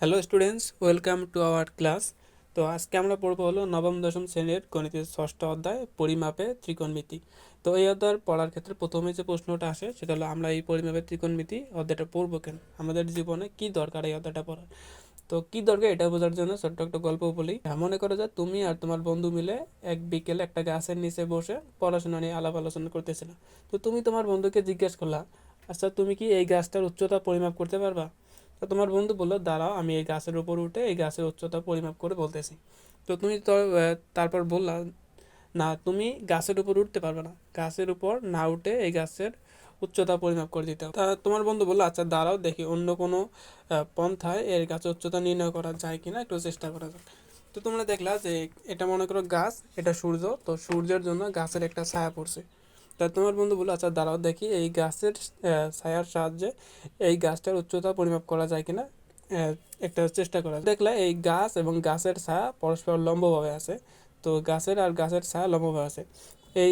Hello students welcome to our class তো আজকে আমরা পড়ব হলো নবম, দশম শ্রেণির গণিতের ষষ্ঠ অধ্যায়, পরিমাপে ত্রিকোণমিতি। তো এই অধ্যায় পড়ার ক্ষেত্রে প্রথমে যে প্রশ্নটা আসে, সেটা হলো আমরা এই পরিমাপে ত্রিকোণমিতি অধ্যায়টা পড়ব কেন? আমাদের জীবনে কি দরকার এই অধ্যায়টা পড়ার? তো কি দরকার এটা বোঝার জন্য ছোট্ট একটা গল্প বলি। মনে করো যে তুমি আর তোমার বন্ধু মিলে এক বিকেলে একটা গাছের নিচে বসে পড়াশোনা নিয়ে আলাপ আলোচনা করতেছিলে। তো তুমি তোমার বন্ধুকে জিজ্ঞেস করলা আচ্ছা তুমি কি এই গাছটার উচ্চতা পরিমাপ করতে পারবা? তো তোমার বন্ধু বলল, দাঁড়াও, আমি এই গাছের উপর উঠে এই গাছের উচ্চতা পরিমাপ করে বলতেছি। তো তুমি তো তারপর বললা, না, তুমি গাছের উপর উঠতে পারবে না। গাছের উপর না উঠে এই গাছের উচ্চতা পরিমাপ করে দিতে তা তোমার বন্ধু বলল আচ্ছা দাঁড়াও, দেখি অন্য কোনো পন্থায় এর গাছের উচ্চতা নির্ণয় করা যায় কিনা, একটু চেষ্টা করা যাক। তো তোমরা দেখলা যে এটা মনে করো গাছ, এটা সূর্য, তো সূর্যের জন্য গাছের একটা ছায়া পড়ছে। তা তোমার বন্ধু বলল আচ্ছা দাঁড়াও দেখি, এই গাছের ছায়ার সাহায্যে এই গাছটার উচ্চতা পরিমাপ করা যায় কিনা? একটা চেষ্টা করা। দেখলে এই গাছ এবং গাছের ছায়া পরস্পর লম্বভাবে আছে। তো গাছের আর গাছের ছায়া লম্বভাবে আছে। এই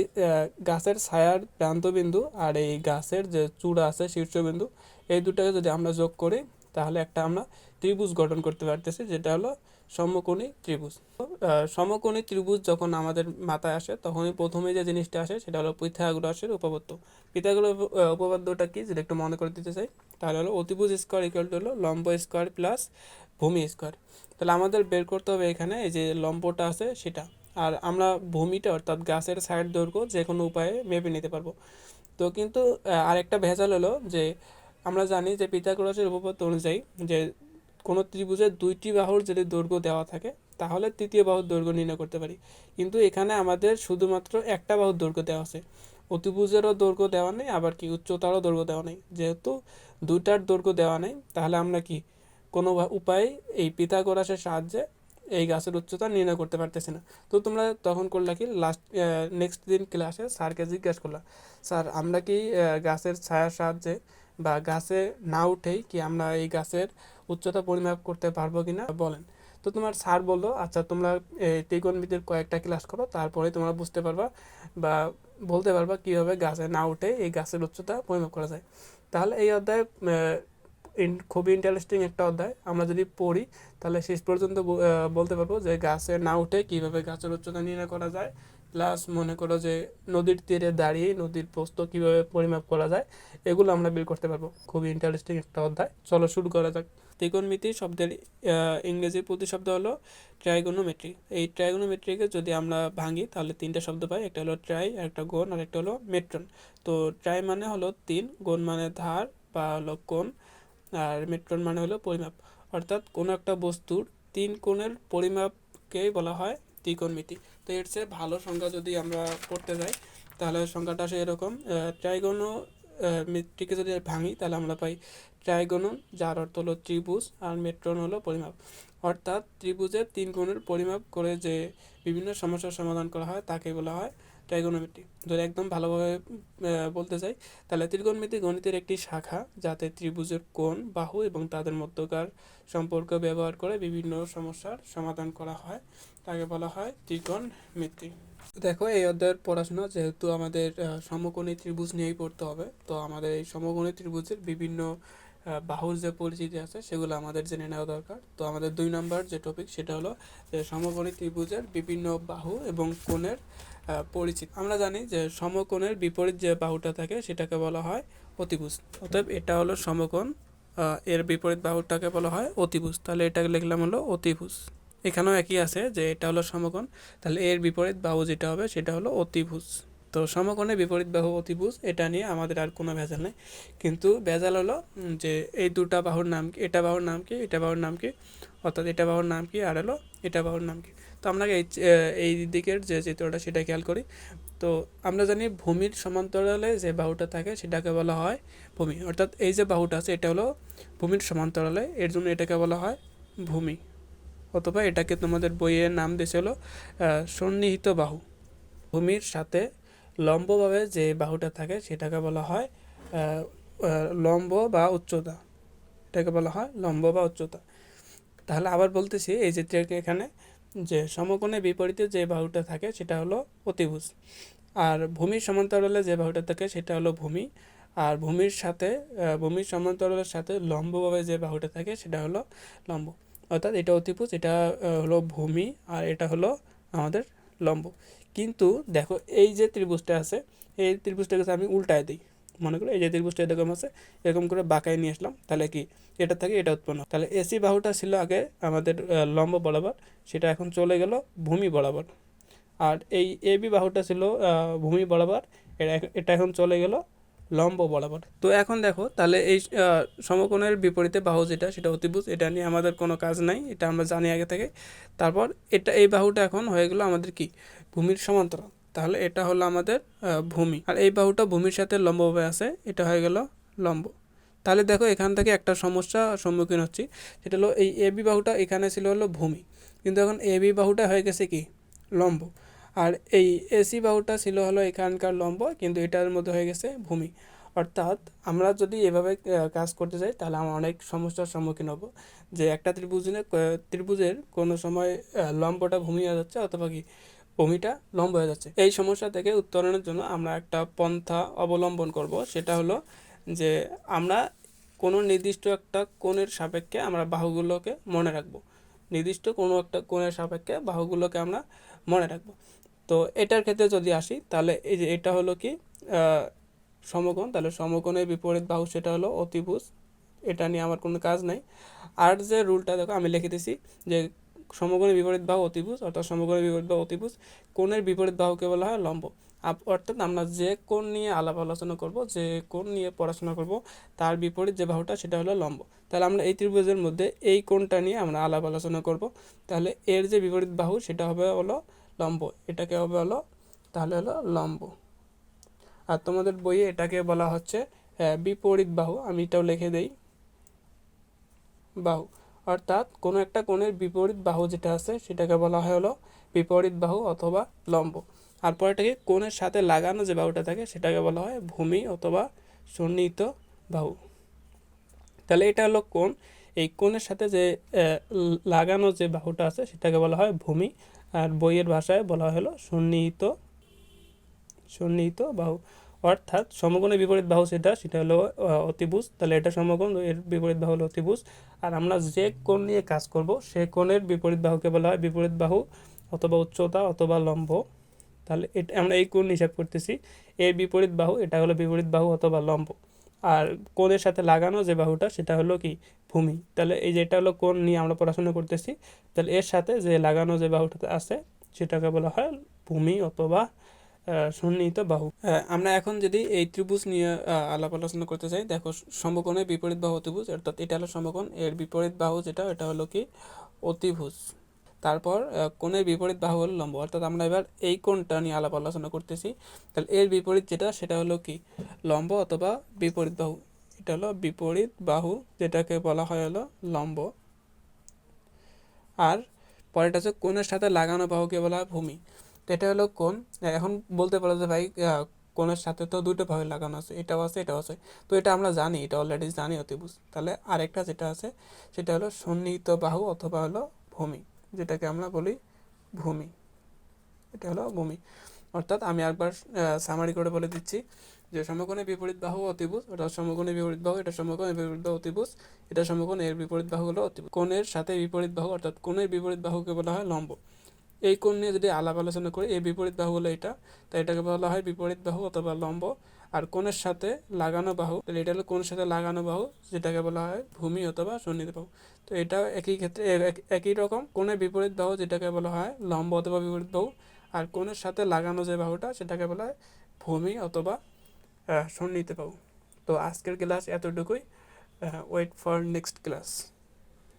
গাছের ছায়ার প্রান্তবিন্দু আর এই গাছের যে চূড়া আছে, শীর্ষবিন্দু, এই দুটাকে যদি আমরা যোগ করি, তাহলে একটা আমরা ত্রিভুজ গঠন করতে পারতেছি, যেটা হলো সমকোণী ত্রিভুজ। সমকোণী ত্রিভুজ যখন আমাদের মাথায় আসে, তখনই প্রথমে যে জিনিসটা আসে, সেটা হলো পিথাগোরাসের উপপাদ্য। পিথাগোরাস উপপাদ্যটা কি? যেটা একটু মনে করে দিতে চাই, তাহলে হলো অতিভুজ স্কোয়ার ইকুয়াল টু হলো লম্ব স্কোয়ার প্লাস ভূমি স্কোয়ার তাহলে আমাদের বের করতে হবে এখানে, এই যে লম্বটা আছে সেটা। আর আমরা ভূমিটা অর্থাৎ গাছের সাইড দৈর্ঘ্য যে কোনো উপায়ে মেপে নিতে পারব। তো কিন্তু আরেকটা ভেজাল হলো যে, আমরা জানি যে পিথাগোরাসের উপপাদ্য অনুযায়ী যে কোনো ত্রিভুজের দুইটি বাহুর যদি দৈর্ঘ্য দেওয়া থাকে, তাহলে তৃতীয় বাহুর দৈর্ঘ্য নির্ণয় করতে পারি। কিন্তু এখানে আমাদের শুধুমাত্র একটা বাহুর দৈর্ঘ্য দেওয়া আছে। অতিভুজেরও দৈর্ঘ্য দেওয়া নেই, আবার কি উচ্চতারও দৈর্ঘ্য দেওয়া নেই। যেহেতু দুইটার দৈর্ঘ্য দেওয়া নেই, তাহলে আমরা কি কোনো উপায়ে এই পিথাগোরাসের সাহায্যে এই গাছের উচ্চতা নির্ণয় করতে পারতেছি না। তো তোমরা তখন করলা কি লাস্ট নেক্সট দিন ক্লাসে স্যারকে জিজ্ঞাসা করলা, স্যার, আমরা কি গাছের ছায়ার সাহায্যে বা গাছে না উঠেই কি আমরা এই গাছের উচ্চতা পরিমাপ করতে পারব কিনা বলেন। তো তোমার স্যার বলল আচ্ছা তোমরা ত্রিকোণমিতির কয়েকটা ক্লাস করো, তারপরে তোমরা বুঝতে পারবা বা বলতে পারবা কীভাবে গাছে না উঠে এই গাছের উচ্চতা পরিমাপ করা যায়। তাহলে এই অধ্যায় খুবই ইন্টারেস্টিং একটা অধ্যায়। আমরা যদি পড়ি, তাহলে শেষ পর্যন্ত বলতে পারব যে গাছে না উঠে কীভাবে গাছের উচ্চতা নির্ণয় করা যায়। প্লাস মনে করো যে নদীর তীরে দাঁড়িয়ে নদীর প্রস্থ কীভাবে পরিমাপ করা যায়, এগুলো আমরা বের করতে পারব। খুবই ইন্টারেস্টিং একটা অধ্যায়। চলো শুরু করা যাক। ত্রিকোণমিতি শব্দের ইংরেজি প্রতিশব্দ হলো ট্রাইগোনোমেট্রি এই ট্রাইগোনোমেট্রিকে যদি আমরা ভাঙি, তাহলে তিনটা শব্দ পাই। একটা হলো ট্রাই একটা গোণ, আর একটা হলো মেট্রন তো ট্রাই মানে হলো তিন, গোণ মানে ধার বা হলো কোণ, আর মেট্রন মানে হলো পরিমাপ। অর্থাৎ কোনো একটা বস্তুর তিন কোণের পরিমাপকেই বলা হয় ত্রিকোণমিতি। তো এর চেয়ে ভালো সংখ্যা যদি আমরা করতে যাই, তাহলে সংখ্যাটা আসে এরকম ট্রাইগোনো মেট্রিকে যদি ভাঙি, তাহলে আমরা পাই ট্রাইগোনন যার অর্থ হলো ত্রিভুজ, আর মেট্রন হলো পরিমাপ। অর্থাৎ ত্রিভুজের তিন গুণের পরিমাপ করে যে বিভিন্ন সমস্যার সমাধান করা হয়, তাকে বলা হয় ট্রাইগোনোমেট্রি যদি একদম ভালোভাবে বলতে চাই, তাহলে ত্রিকোণমিতি গণিতের একটি শাখা যাতে ত্রিভুজের কোণ, বাহু এবং তাদের মধ্যকার সম্পর্ক ব্যবহার করে বিভিন্ন সমস্যার সমাধান করা হয়। তাকে বলা হয় ত্রিকোণমিতি। দেখো, এই অধ্যায়ের পড়াশোনা যেহেতু আমাদের সমকোণী ত্রিভুজ নিয়েই পড়তে হবে, তো আমাদের এই সমকোণী ত্রিভুজের বিভিন্ন বাহুর যে পরিচিতি আছে, সেগুলো আমাদের জেনে নেওয়া দরকার। তো আমাদের দুই নম্বর যে টপিক সেটা হলো, যে সমকোণী ত্রিভুজের বিভিন্ন বাহু এবং কোণের পরিচিতি। আমরা জানি যে সমকোণের বিপরীত যে বাহুটা থাকে, সেটাকে বলা হয় অতিভুজ। অতএব এটা হলো সমকোণ এর বিপরীত বাহুটাকে বলা হয় অতিভুজ। তাহলে এটাকে লিখলাম হলো অতিভুজ। এখানেও একই আছে যে এটা হলো সমকোণ, তাহলে এর বিপরীত বাহু যেটা হবে, সেটা হলো অতিভুজ। তো সমকোণের বিপরীত বাহু অতিভুজ এটা নিয়ে আমাদের আর কোনো ভেজাল নেই। কিন্তু ভেজাল হলো যে এই দুটা বাহুর নাম কি, এটা বাহুর নাম কি, এটা বাহুর নাম কি, অর্থাৎ এটা বাহুর নাম কি, আর হলো এটা বাহুর নাম কি। তো আমরা এই এই দিকের যে চিত্রটা, সেটা খেয়াল করি। তো আমরা জানি ভূমির সমান্তরালে যে বাহুটা থাকে, সেটাকে বলা হয় ভূমি। অর্থাৎ এই যে বাহুটা আছে, এটা হলো ভূমির সমান্তরালে। এর জন্য এটাকে বলা হয় ভূমি। অথবা এটাকে তোমাদের বইয়ের নাম দিয়েছে হলো সন্নিহিত বাহু। ভূমির সাথে লম্বভাবে যে বাহুটা থাকে সেটাকে বলা হয় লম্ব বা উচ্চতা। এটাকে বলা হয় লম্ব বা উচ্চতা। তাহলে আবার বলতেছি, এই চিত্রকে এখানে, যে সমকোণে বিপরীতে যে বাহুটা থাকে সেটা হলো অতিভুজ। আর ভূমির সমান্তরালে যে বাহুটা থাকে সেটা হলো ভূমি। আর ভূমির সাথে ভূমির সমান্তরালের সাথে লম্বভাবে যে বাহুটা থাকে সেটা হলো লম্ব। অর্থাৎ এটা অতিভুজ, এটা হলো ভূমি, আর এটা হলো আমাদের লম্ব। কিন্তু দেখো, এই যে ত্রিভুজটা আছে, এই ত্রিভুজটাকে আমি উল্টায় দিই, মনে করো এই যে ত্রিভুজটা এরকম আছে, এরকম করে বাঁকায় নিয়ে আসলাম, তাহলে কি? এটা থেকে এটা উৎপন্ন। তাহলে এসি বাহুটা ছিল আগে আমাদের লম্ব বরাবর, সেটা এখন চলে গেল ভূমি বরাবর। আর এই এবি বাহুটা ছিল ভূমি বরাবর এটা এটা এখন চলে গেল লম্ব বরাবর। তো এখন দেখো, তাহলে এই সমকোণের বিপরীতে বাহু যেটা, সেটা অতিভুজ, এটা নিয়ে আমাদের কোনো কাজ নাই, এটা আমরা জানি আগে থেকে। তারপর এটা, এই বাহুটা এখন হয়ে গেলো আমাদের কি? ভূমির সমান্তরাল। তাহলে এটা হলো আমাদের ভূমি। আর এই বাহুটা ভূমির সাথে লম্বভাবে আছে, এটা হয়ে গেল লম্ব। তাহলে দেখো এখান থেকে একটা সমস্যা সম্মুখীন হচ্ছি, সেটা হলো এই এবি বাহুটা এখানে ছিল হলো ভূমি। কিন্তু এখন এবি বাহুটা হয়ে গেছে কি? লম্ব। আর এই এসি বাহুটা ছিল হলো এখানকার লম্ব, কিন্তু এটার মধ্যে হয়ে গেছে ভূমি। অর্থাৎ আমরা যদি এভাবে কাজ করতে যাই, তাহলে আমরা অনেক সমস্যার সম্মুখীন হব। যে একটা ত্রিভুজের ত্রিভুজের কোনো সময় লম্বটা ভূমি হয়ে যাচ্ছে অথবা কি, ভূমিটা লম্ব হয়ে যাচ্ছে। এই সমস্যা থেকে উত্তরণের জন্য আমরা একটা পন্থা অবলম্বন করব। সেটা হলো যে আমরা কোনো নির্দিষ্ট একটা কোণের সাপেক্ষে আমরা বাহুগুলোকে মনে রাখব। নির্দিষ্ট কোনো একটা কোণের সাপেক্ষে বাহুগুলোকে আমরা মনে রাখব। তো এটার ক্ষেত্রে যদি আসি, তাহলে এই যে এটা হলো কি সমকোণ, তাহলে সমকোণের বিপরীত বাহু সেটা হলো অতিভুজ। এটা নিয়ে আমার কোনো কাজ নাই। আর যে রুলটা দেখো, আমি লিখে দিছি যে সমকোণের বিপরীত বাহু অতিভুজ, অর্থাৎ সমকোণের বিপরীত বাহু অতিভুজ, কোণের বিপরীত বাহুকে বলা হয় লম্ব। অর্থাৎ আমরা যে কোণ নিয়ে আলাপ আলোচনা করব, যে কোণ নিয়ে পড়াশোনা করব, তার বিপরীত যে বাহুটা, সেটা হলো লম্ব। তাহলে আমরা এই ত্রিভুজের মধ্যে এই কোণটা নিয়ে আমরা আলাপ আলোচনা করব। তাহলে এর যে বিপরীত বাহু, সেটা হবে হলো লম্ব, এটাকে হবে হলো, তাহলে হলো লম্ব। আর তোমাদের বইয়ে এটাকে বলা হচ্ছে বিপরীত বাহু, আমি এটাও লিখে দেই। বাহু, অর্থাৎ কোনো একটা কোণের বিপরীত বাহু যেটা আছে, সেটাকে বলা হয় হলো বিপরীত বাহু অথবা লম্ব। আর পরেরটাকে কোণের সাথে লাগানো যে বাহুটা থাকে, সেটাকে বলা হয় ভূমি অথবা সন্নিহিত বাহু। তাহলে এটা হলো কোণ। এই কোণের সাথে যে লাগানো যে বাহুটা আছে, সেটাকে বলা হয় ভূমি। আর বইয়ের ভাষায় বলা হলো সন্নিহিত সন্নিহিত বাহু। অর্থাৎ সমকোণের বিপরীত বাহু সেটা সেটা হলো অতিভুজ। তাহলে এটা সমকোণ, এর বিপরীত বাহু হলো অতিভুজ। আর আমরা যে কোণ নিয়ে কাজ করব, সে কোণের বিপরীত বাহুকে বলা হয় বিপরীত বাহু অথবা উচ্চতা অথবা লম্ব। তাহলে এটা, আমরা এই কোণ হিসাব করতেছি। এর বিপরীত বাহু, এটা হলো বিপরীত বাহু অথবা লম্ব। আর কোণের সাথে লাগানো যে বাহুটা, সেটা হলো কি ভূমি। তাহলে এই যে এটা হলো কোণ নিয়ে আমরা পড়াশোনা করতেছি, তাহলে এর সাথে যে লাগানো যে বাহুটা আছে, সেটাকে বলা হয় ভূমি অথবা সন্নিহিত বাহু। আমরা এখন যদি এই ত্রিভুজ নিয়ে আলাপ আলোচনা করতে চাই, দেখো সমকোণের বিপরীত বাহু অতিভুজ অর্থাৎ এটা হলো সমকোণ, এর বিপরীত বাহু যেটা, এটা হলো কি অতিভুজ। তারপর কোণের বিপরীত বাহু হলো লম্ব। অর্থাৎ আমরা এবার এই কোণটা নিয়ে আলাপ আলোচনা করতেছি। তাহলে এর বিপরীত যেটা, সেটা হলো কি? লম্ব অথবা বিপরীত বাহু। এটা হলো বিপরীত বাহু, যেটাকে বলা হয় হলো লম্ব। আর পরেরটা হচ্ছে কোণের সাথে লাগানো বাহুকে বলা হয় ভূমি। এটা হলো কোণ। এখন বলতে পারো যে ভাই কোণের সাথে তো দুটো ভাবে লাগানো আছে। এটাও আছে এটাও আছে। তো এটা আমরা জানি, এটা অলরেডি জানি অতিভুজ। তাহলে আরেকটা যেটা আছে, সেটা হলো সন্নিহিত বাহু অথবা হলো ভূমি। যেটাকে আমরা বলি ভূমি। এটা হলো ভূমি। অর্থাৎ আমি একবার সামারি করে বলে দিচ্ছি যে সমকোণের বিপরীত বাহু অতিভুজ, অর্থাৎ সমকোণের বিপরীত বাহু, এটা সমকোণের বিপরীত বাহু অতিভুজ, এটা সমকোণ এর বিপরীত বাহু হলো অতিভুজ। কোণের সাথে বিপরীত বাহু, অর্থাৎ কোণের বিপরীত বাহুকে বলা হয় লম্ব। এই কোণ নিয়ে যদি আলাপ আলোচনা করি, এই বিপরীত বাহু হলো এটা, তাই এটাকে বলা হয় বিপরীত বাহু অথবা লম্ব। আর কোণের সাথে লাগানো বাহু, তাহলে এটা হলো কোণের সাথে লাগানো বাহু, যেটাকে বলা হয় ভূমি অথবা সন্নিহিত বাহু। তো এটাও একই ক্ষেত্রে এক- একই রকম কোণের বিপরীত বাহু, যেটাকে বলা হয় লম্ব অথবা বিপরীত বাহু, আর কোণের সাথে লাগানো যে বাহুটা, সেটাকে বলা হয় ভূমি অথবা সন্নিহিত বাহু। তো আজকের ক্লাস এতটুকুই ওয়েট ফর নেক্সট ক্লাস